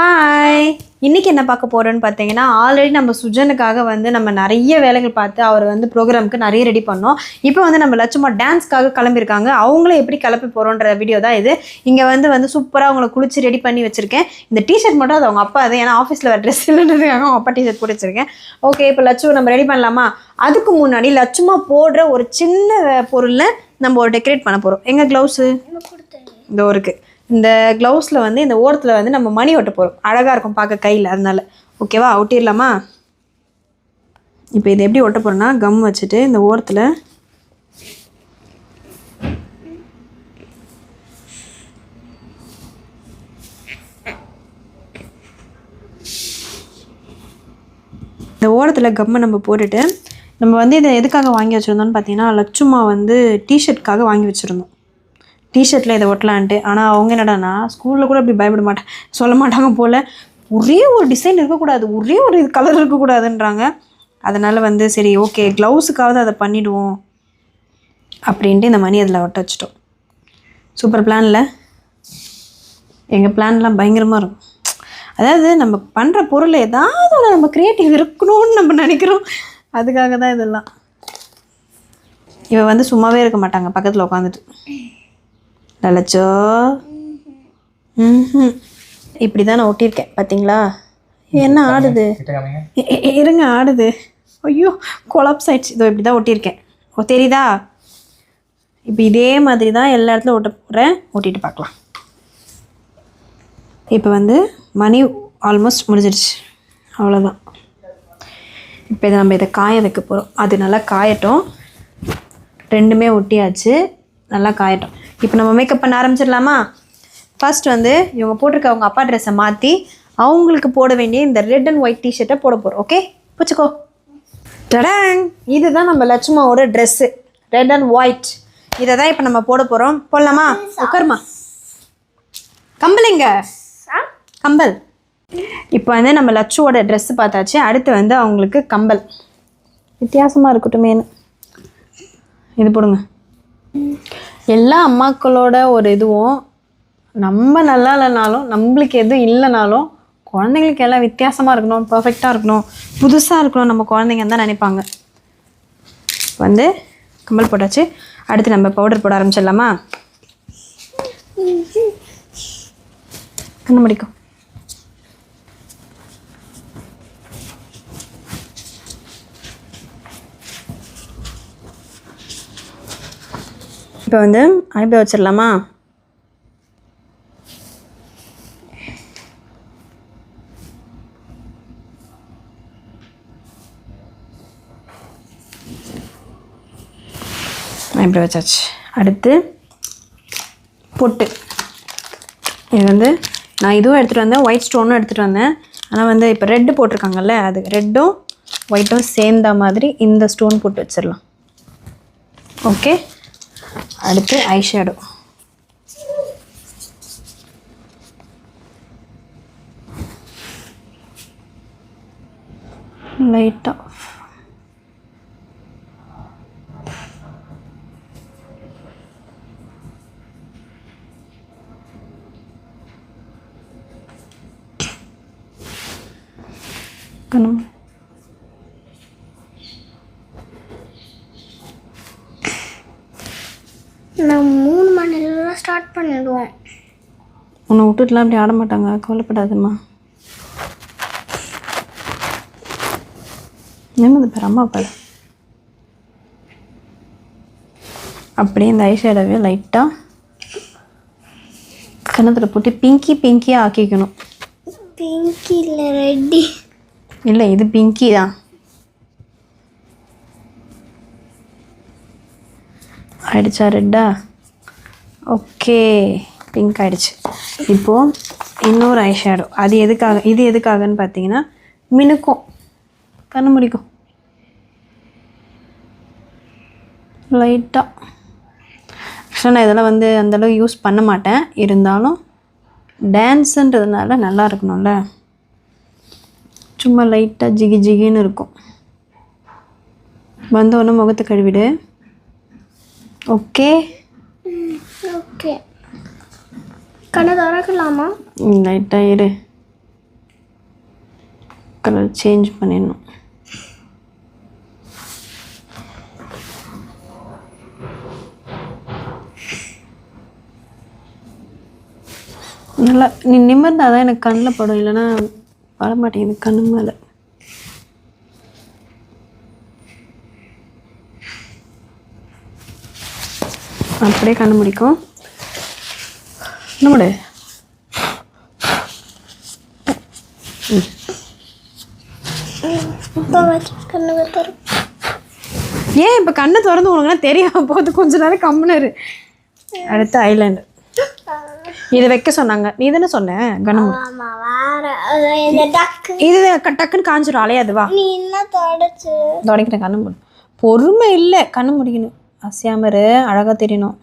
Hi இன்னைக்கு என்ன பார்க்க போறோம்னு பார்த்தீங்கன்னா ஆல்ரெடி நம்ம சுஜனுக்காக வந்து நம்ம நிறைய வேலைகள் பார்த்து அவர் வந்து ப்ரோக்ராமுக்கு நிறைய ரெடி பண்ணோம். இப்போ வந்து நம்ம லட்சுமா டான்ஸ்க்காக கிளம்பியிருக்காங்க. அவங்கள எப்படி கிளப்பி போகிறோன்ற வீடியோ தான் இது. இங்கே வந்து வந்து சூப்பராக அவங்கள குளிச்சு ரெடி பண்ணி வச்சிருக்கேன். இந்த டிஷர்ட் மட்டும் அது அவங்க அப்பா அது. ஏன்னா ஆஃபீஸில் வர ட்ரெஸ் இல்லைன்றதுக்காக அவங்க அப்பா டிஷர்ட் போட்டு வச்சிருக்கேன். ஓகே இப்போ லட்சு நம்ம ரெடி பண்ணலாமா? அதுக்கு முன்னாடி லட்சுமா போடுற ஒரு சின்ன பொருளில் நம்ம ஒரு டெக்கரேட் பண்ண போகிறோம் எங்கள் க்ளவுஸு இந்த இருக்கு. இந்த க்ளவுஸில் வந்து இந்த ஓரத்தில் வந்து நம்ம மணி ஒட்ட போகிறோம் அழகாக இருக்கும் பார்க்க கையில் அதனால். ஓகேவா ஒட்டிடலாமா இப்போ இதை எப்படி ஒட்ட போகிறோன்னா கம் வச்சுட்டு இந்த ஓரத்தில் இந்த ஓரத்தில் கம்மை நம்ம போட்டுட்டு நம்ம வந்து இதை எதுக்காக வாங்கி வச்சுருந்தோம்னு பார்த்தீங்கன்னா லட்சுமா வந்து டிஷர்ட்காக வாங்கி வச்சுருந்தோம். டிஷர்ட்டில் இதை ஒட்டலான்ட்டு. ஆனால் அவங்க என்னடானா ஸ்கூலில் கூட அப்படி பயப்பட மாட்டேன் சொல்ல மாட்டாங்க போல். ஒரே ஒரு டிசைன் இருக்கக்கூடாது. ஒரே ஒரு இது கலர் இருக்கக்கூடாதுன்றாங்க. அதனால் வந்து சரி ஓகே க்ளவுஸுக்காவது அதை பண்ணிவிடுவோம் அப்படின்ட்டு இந்த மணி அதில் ஒட்ட வச்சிட்டோம். சூப்பர் பிளானில் எங்கள் பிளான்லாம் பயங்கரமாக இருக்கும். அதாவது நம்ம பண்ணுற பொருள் ஏதாவது ஒன்று நம்ம க்ரியேட்டிவ் இருக்கணும்னு நம்ம நினைக்கிறோம். அதுக்காக தான் இதெல்லாம். இவன் வந்து சும்மாவே இருக்க மாட்டாங்க பக்கத்தில் உட்காந்துட்டு லலச்சோ ம் இப்படி தான் நான் ஒட்டியிருக்கேன் பார்த்தீங்களா என்ன ஆடுது? இருங்க ஆடுது. ஐயோ கொலாப்ஸ் ஆயிடுச்சு. இதோ இப்படி தான் ஒட்டியிருக்கேன். ஓ தெரியுதா? இப்போ இதே மாதிரி தான் எல்லா இடத்துலையும் ஒட்ட போகிறேன் ஒட்டிட்டு பார்க்கலாம். இப்போ வந்து மணி ஆல்மோஸ்ட் முடிஞ்சிடுச்சு அவ்வளோதான் இப்போ இதை நம்ம இதை காய வைக்க போகிறோம் அது நல்லா காயட்டும். ரெண்டுமே ஒட்டியாச்சு. நல்லா காயட்டும். இப்போ நம்ம மேக்கப் பண்ண ஆரம்பிச்சிடலாமா? ஃபர்ஸ்ட் வந்து இவங்க போட்டிருக்க அவங்க அப்பா ட்ரெஸ்ஸை மாற்றி அவங்களுக்கு போட வேண்டிய இந்த ரெட் அண்ட் ஒயிட் டிஷர்ட்டை போட போகிறோம் ஓகே பிடிச்சிக்கோ. டடாங் இதுதான் நம்ம லட்சுமாவோட ட்ரெஸ்ஸு ரெட் அண்ட் ஒயிட் இதை தான் இப்போ நம்ம போட போகிறோம் போடலாமா? உட்காருமா. கம்பல் எங்க? கம்பல். இப்போ வந்து நம்ம லட்சுவோட ட்ரெஸ்ஸு பார்த்தாச்சு. அடுத்து வந்து அவங்களுக்கு கம்பல். வித்தியாசமாக இருக்கட்டுமேனு இது போடுங்க. எல்லா அம்மாக்களோட ஒரு இதுவும் நம்ம நல்லா இல்லைனாலும் நம்மளுக்கு எதுவும் இல்லைனாலும் குழந்தைங்களுக்கு எல்லாம் வித்தியாசமாக இருக்கணும் பர்ஃபெக்டாக இருக்கணும் புதுசாக இருக்கணும் நம்ம குழந்தைங்க தான் நினைப்பாங்க. வந்து கம்பல் போட்டாச்சு. அடுத்து நம்ம பவுடர் போட ஆரம்பிச்சிடலாமா? கண்ணு முடிக்கும் இப்போ வந்து ஐப்ரோ வச்சிடலாமா? ஐப்ரோ வச்சாச்சு. அடுத்து பொட்டு. இது வந்து நான் இதுவும் எடுத்துகிட்டு வந்தேன் ஒயிட் ஸ்டோனும் எடுத்துகிட்டு வந்தேன். ஆனால் வந்து இப்போ ரெட்டு போட்டிருக்காங்கல்ல அது ரெட்டும் ஒயிட்டும் சேர்ந்த மாதிரி இந்த ஸ்டோன் போட்டு வச்சிடலாம். ஓகே அடுத்து ஐஷேடோ லைட்டாக கண்ணு நான் மூணு மணி நேரம் ஸ்டார்ட் பண்ணிடுவோம். உன்னை விட்டுட்டுலாம் அப்படி ஆட மாட்டாங்க. கவலைப்படாதம்மா. நிம்மதி பாரு அம்மா பாரு. அப்படியே இந்த ஐஷேடோவே லைட்டாக கன்னத்தில் போட்டு பிங்கி பிங்கியாக ஆக்கிக்கணும். பிங்கி இல்லை ரெட்டி இல்லை இது பிங்கி தான். ஆயிடுச்சா ரெட்டா? ஓகே பிங்க் ஆயிடுச்சு. இப்போது இன்னொரு ஐ ஷேடோ அது எதுக்காக இது எதுக்காகன்னு பார்த்தீங்கன்னா மினுக்கும். கண்ணு முடிக்கும். லைட்டாக ஆக்சுவலாக நான் இதெல்லாம் வந்து அந்தளவு யூஸ் பண்ண மாட்டேன். இருந்தாலும் டான்ஸுன்றதுனால நல்லா இருக்கணும்ல. சும்மா லைட்டாக ஜிகி ஜிகின்னு இருக்கும். வந்தோடனே முகத்தை கழுவிடு. ஓகே. ஓகே. கண்ணை திறக்கலாமா? லைட்டாக இரு. கலர் சேஞ்ச் பண்ணிடணும். நல்லா நீ நிமிர்ந்தாதான் எனக்கு கண்ணில் படும். இல்லைன்னா வர மாட்டேங்குது கண்ணு மேலே. அப்படியே கண்ணு வைத்தரும் ஏன் இப்போ கண்ணை திறந்து உனக்குலாம் தெரியாம போகுது. கொஞ்ச நேரம் கம்முனரு அடுத்து ஐலாண்டு இதை வைக்க சொன்னாங்க. நீ தானே சொன்ன? டக்கு இது டக்குன்னு காஞ்சிரும். அலையாது வா. நீ என்ன தொடச்சு? தொடக்கிறேன் கண்ணு மூடு. பொறுமை இல்லை. கண்ணு முடிக்கணும். அசையாமரு அழகாக தெரியணும்.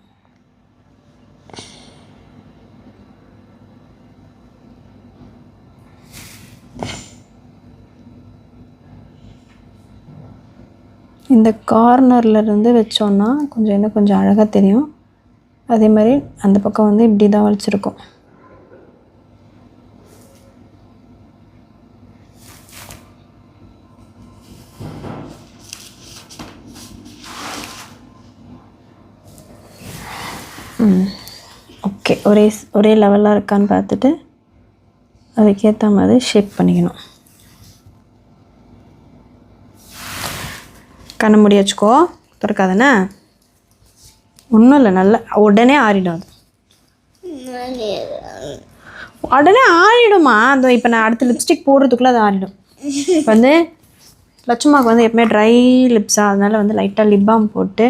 இந்த கார்னர்ல இருந்து வச்சோன்னா கொஞ்சம் இன்னும் கொஞ்சம் அழகாக தெரியும். அதே மாதிரி அந்த பக்கம் வந்து இப்படி தான் வச்சுருக்கோம் ஓகே ஒரே ஒரே லெவலாக இருக்கான்னு பார்த்துட்டு அதுக்கேற்ற மாதிரி ஷேப் பண்ணிக்கணும். கண்ணை முடி வச்சுக்கோ திறக்காதானே? ஒன்றும் இல்லை நல்லா உடனே ஆறிடும் அது. உடனே ஆறிடுமா? அந்த இப்போ நான் அடுத்த லிப்ஸ்டிக் போடுறதுக்குள்ளே அது ஆறிடும். இப்போ வந்து லட்சுமாவுக்கு வந்து எப்பவுமே ட்ரை லிப்ஸாக அதனால் வந்து லைட்டாக லிப் பாம் போட்டு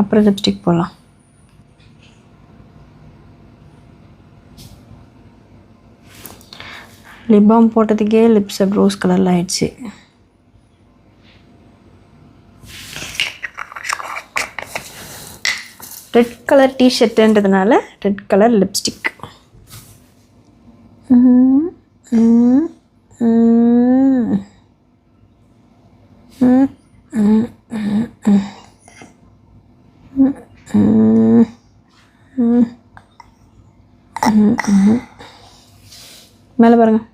அப்புறம் லிப்ஸ்டிக் போடலாம். லிப் பாம் போட்டதுக்கே லிப்ஸ் ரோஸ் கலரில் ஆயிடுச்சு. ரெட் கலர் டிஷர்ட்டுன்றதுனால ரெட் கலர் லிப்ஸ்டிக் மேலே பாருங்கள்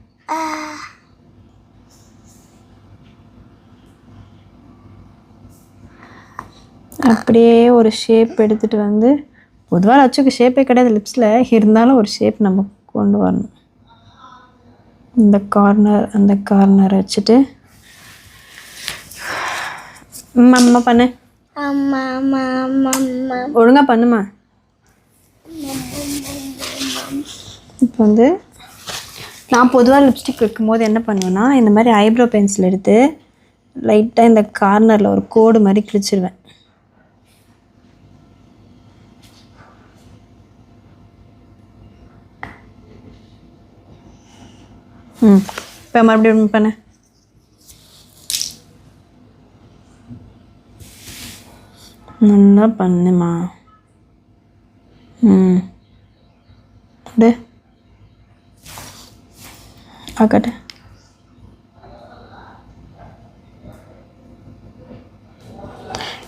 அப்படியே ஒரு ஷேப் எடுத்துகிட்டு வந்து பொதுவாக லட்சுக்கு ஷேப்பே கிடையாது. லிப்ஸில் இருந்தாலும் ஒரு ஷேப் நம்ம கொண்டு வரணும். இந்த கார்னர் அந்த கார்னர் வச்சுட்டு. அம்மா பண்ணு. ஒழுங்காக பண்ணுமா? இப்போ வந்து நான் பொதுவாக லிப்ஸ்டிக் வைக்கும்போது என்ன பண்ணுவேன்னா இந்த மாதிரி ஐப்ரோ பென்சில் எடுத்து லைட்டாக இந்த கார்னரில் ஒரு கோடு மாதிரி கிழிச்சிருவேன். ம். இப்போ மறுபடியும் பண்ண நல்லா பண்ணுமா? ம். அப்படியே ஆக்கட்டு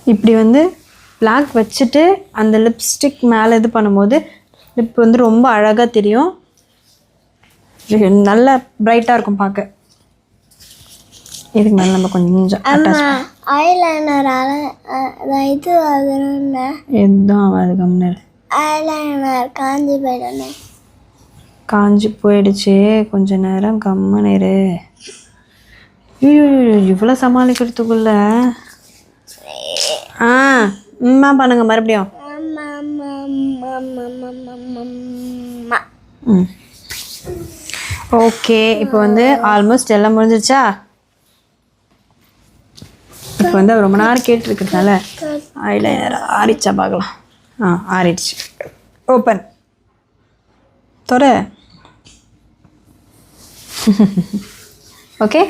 இப்படி வந்து பிளாக் வச்சுட்டு அந்த லிப்ஸ்டிக் மேலே இது பண்ணும்போது லிப் வந்து ரொம்ப அழகாக தெரியும். நல்ல பிரைட்டாக இருக்கும் பார்க்க. இதுக்கு மேலே நம்ம கொஞ்சம் ஐலைனரால இது என்ன எதுவும் ஆகாது கம்னர் ஐலைனர் காஞ்சி போயிடணும் காஞ்சி போயிடுச்சு கொஞ்ச நேரம் கம்மன் இரு. இவ்வளோ சமாளிக்கிறதுக்குள்ள. ஆ அம்மா பண்ணுங்க மறுபடியும். ம். ஓகே இப்போ வந்து ஆல்மோஸ்ட் எல்லாம் முடிஞ்சிருச்சா? இப்போ வந்து ரொம்ப நேரம் கேட்டுருக்கிறதுனால ஐலைனர் ஆறிச்சா பார்க்கலாம். ஆ ஆறிடுச்சு. ஓப்பன் தொர ஓகே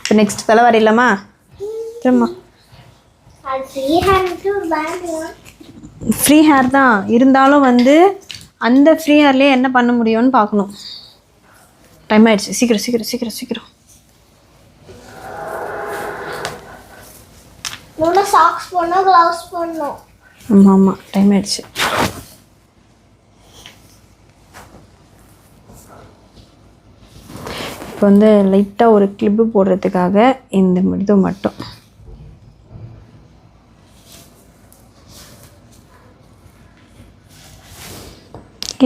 இப்போ நெக்ஸ்ட் தலை வரையிலாமா திரும்ப. ஃப்ரீ ஹேர் தான். இருந்தாலும் வந்து அந்த ஃப்ரீ ஹேர்லேயே என்ன பண்ண முடியும்னு பார்க்கணும். டைம் ஆயிடுச்சு. சீக்கிரம் சீக்கிரம் சீக்கிரம் சீக்கிரம். இன்னொன்று சாக்ஸ் போடணும் க்ளவுஸ் போடணும். ஆமாம் ஆமாம் டைம் ஆயிடுச்சு. இப்போ வந்து லைட்டாக ஒரு கிளிப்பு போடுறதுக்காக இந்த இது மட்டும்.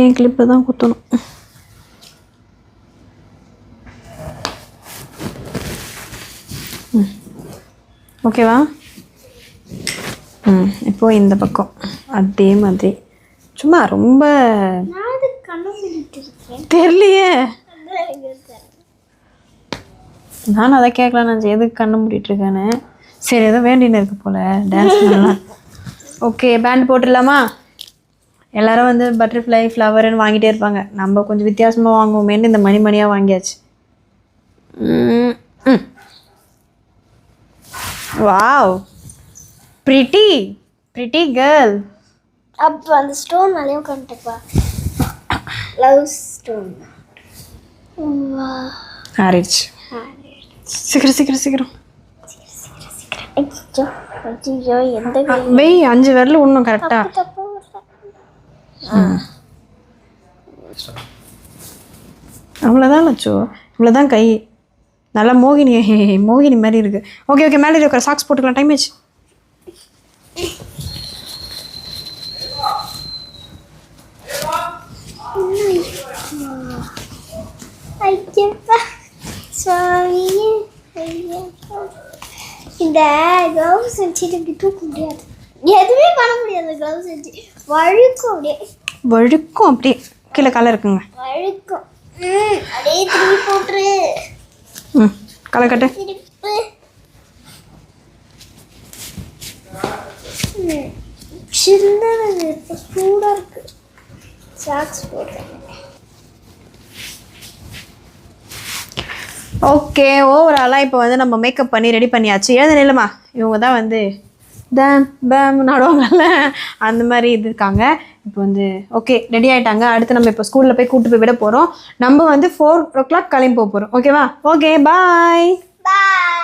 ஏன் கிளிப்பில் தான் குத்தணும்? ஓகேவா? ம் இப்போ இந்த பக்கம். அதே மாதிரி. சும்மா ரொம்ப தெரியலையே. நான் அதை கேட்கலாம் நான் எதுக்கு கண்ணு மூடிட்டு இருக்கேன்னு சரி ஏதோ வேண்டின்னு இருக்கு போல. டான்ஸ் பண்ணலாம். ஓகே பேண்ட் போட்டுடலாமா? எல்லாரும் வந்து பட்டர்ஃப்ளை ஃப்ளவர்னு வாங்கிட்டே இருப்பாங்க. நம்ம கொஞ்சம் வித்தியாசமாக வாங்குவோமேன்னு இந்த மணி மணியாக வாங்கியாச்சு ம், ம். வாவ் ப்ரிட்டி ப்ரிட்டி கேர்ள் அப்போ அந்த ஸ்டோன் மேலேயே உட்காந்துட்டுப்பா லவ் ஸ்டோன் ஆரிச்சு சீக்கிரம் சீக்கிரம் சீக்கிரம். ஐயோ எந்த வெய் அஞ்சு விரல் இன்னும் கரெக்டாக அவ்வளோதான் லட்சோ. இவ்வளோதான் கை. நல்லா மோகினி மோகினி மாதிரி இருக்கு. ஓகே ஓகே மேலே இருக்கிற சாக்ஸ் போட்டுக்கலாம். டைம் ஆச்சு. இந்த க்ளவுஸ் வச்சுட்டு இப்படி தூக்க முடியாது. எதுவுமே பண்ண முடியாது க்ளவுஸ் வச்சு. வழுக்கும் அப்படியே. வழுக்கும் அப்படியே. கீழே காலை இருக்குங்க. வழுக்கும். அப்படியே திருப்பி போட்டுரு. ம் காலை கட்டு. திருப்பு ம். சின்னது இப்போ சூடாக இருக்கு. சாக்ஸ் போடுறேன் ஓகே ஓவராலாக இப்போ வந்து நம்ம மேக்கப் பண்ணி ரெடி பண்ணியாச்சு. எழுத நிலமா இவங்க தான் வந்து தேம் பேம் நடுவாங்கல்ல அந்த மாதிரி இது இருக்காங்க. இப்போ வந்து ஓகே ரெடி ஆகிட்டாங்க அடுத்து நம்ம இப்போ ஸ்கூலில் போய் கூட்டு போய் விட போகிறோம் நம்ம வந்து ஃபோர் ஓ கிளாக் கிளம்பி போக போகிறோம் ஓகேவா ஓகே பாய் பாய்